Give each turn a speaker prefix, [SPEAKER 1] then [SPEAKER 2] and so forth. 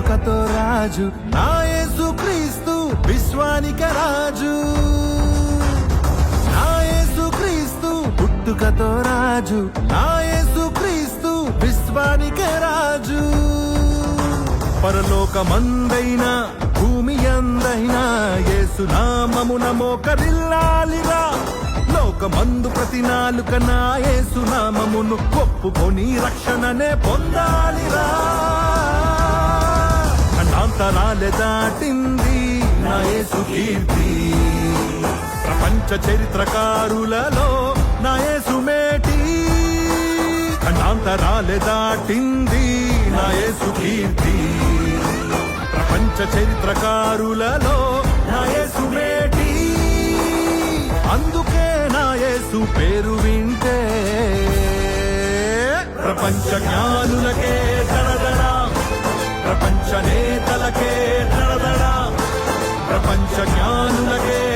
[SPEAKER 1] వేడుకతో రాజు? నా యేసు క్రీస్తు విశ్వానిక రాజు. నా యేసు క్రీస్తు పుట్టుకతో రాజు. నా యేసు క్రీస్తు విశ్వానిక రాజు. పరలోకమందైన భూమి అందైనా యేసు నామమున మోకరిల్లాలిరా. లోకమందు ప్రతి నాలుక నా యేసు నామమును రక్షణనే పొందాలిరా. ఖండాంతరాలే దాటింది నా కీర్తి. ప్రపంచ చరిత్రకారులలో నా యేసు మేటి. ఖండాంతరాలే దాటింది నా కీర్తి. ప్రపంచ చరిత్రకారులలో నా మేటి. అందుకే నా పేరు వింటే. ప్రపంచ జ్ఞానులకే దడదడా ప్రపంచ జ్ఞానులకే దడదడా ప్రపంచ నేత